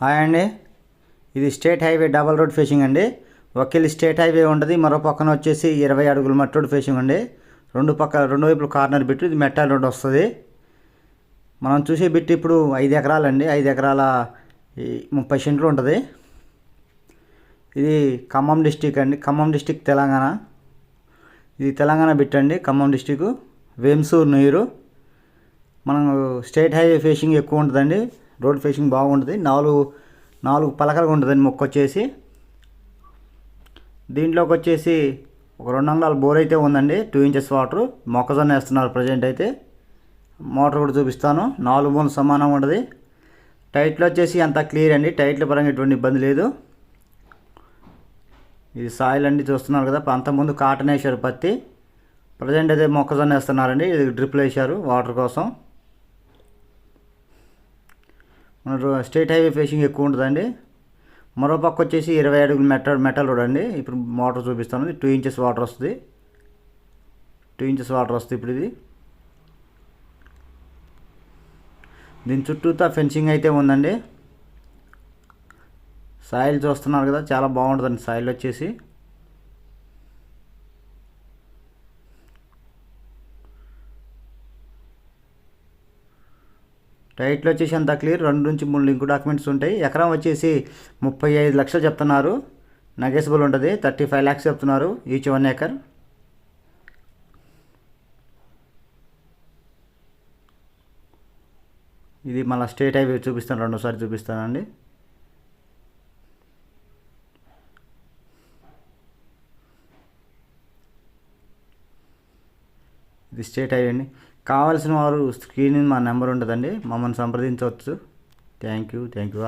Hi అండి. ఇది state highway double road facing అండి. ఒకళ్ళు స్టేట్ హైవే ఉంటుంది మరో పక్కన వచ్చేసి ఇరవై అడుగుల మట్టి రోడ్ ఫేషింగ్ అండి. రెండు పక్క రెండు వైపులు కార్నర్ బిట్ ఇది మెటల్ రోడ్ వస్తుంది. మనం చూసే బిట్ ఇప్పుడు ఐదు ఎకరాలండి. ఐదు ఎకరాల ముప్పై సెంట్లు ఉంటుంది. ఇది ఖమ్మం డిస్టిక్ అండి. ఖమ్మం డిస్టిక్ తెలంగాణ. ఇది తెలంగాణ బిట్ అండి. ఖమ్మం డిస్టిక్. వేమ్సూర్ నీరు. మనం స్టేట్ హైవే ఫేషింగ్ ఎక్కువ ఉంటుందండి. రోడ్ ఫేసింగ్ బాగుంటుంది. నాలుగు నాలుగు పలకలుగా ఉంటుందండి మొక్క వచ్చేసి. దీంట్లోకి వచ్చేసి ఒక రెండు అంగాల బోర్ అయితే ఉందండి. టూ ఇంచెస్ వాటర్ మొక్కజొన్న వేస్తున్నారు ప్రజెంట్ అయితే. మోటార్ కూడా చూపిస్తాను. నాలుగు మూలు సమానం ఉంటుంది. టైట్లో వచ్చేసి అంత క్లియర్ అండి. టైట్ల పరంగా ఎటువంటి ఇబ్బంది లేదు. ఇది సాయిల్ అండి చూస్తున్నారు కదా. అంతకుముందు కాటన్ వేసారు పత్తి. ప్రజెంట్ అయితే మొక్కజొన్న వేస్తున్నారండి. ఇది డ్రిప్లు వేశారు. వాటర్ కోసం. మన స్టేట్ హైవే ఫేసింగ్ ఎక్కువ ఉంటుందండి. మరో పక్క వచ్చేసి ఇరవై అడుగులు మెటల్ మెటల్ రోడ్ అండి. ఇప్పుడు మోటార్ చూపిస్తాను టూ ఇంచెస్ వాటర్ వస్తుంది. టూ ఇంచెస్ వాటర్ వస్తుంది ఇప్పుడు ఇది. దీని చుట్టూతా ఫెన్సింగ్ అయితే ఉందండి. సాయిల్ చూస్తున్నారు కదా చాలా బాగుంటుందండి సాయిల్ వచ్చేసి. టైట్లో వచ్చేసి అంత క్లియర్ రెండు నుంచి మూడు లింక్ డాక్యుమెంట్స్ ఉంటాయి. ఎకరం వచ్చేసి ముప్పై ఐదు లక్షలు చెప్తున్నారు. నగేసబుల్ ఉంటుంది. థర్టీ ఫైవ్ ల్యాక్స్ చెప్తున్నారు. ఈచ్ వన్ ఏకర్ ఇది మళ్ళీ స్టేట్ హైవే చూపిస్తాను. రెండోసారి చూపిస్తానండి. ఇది స్టేట్ హైవే అండి. కావాల్సిన వారు స్క్రీన్ మా నెంబర్ ఉంటుందండి. మమ్మల్ని సంప్రదించవచ్చు. Thank you thank you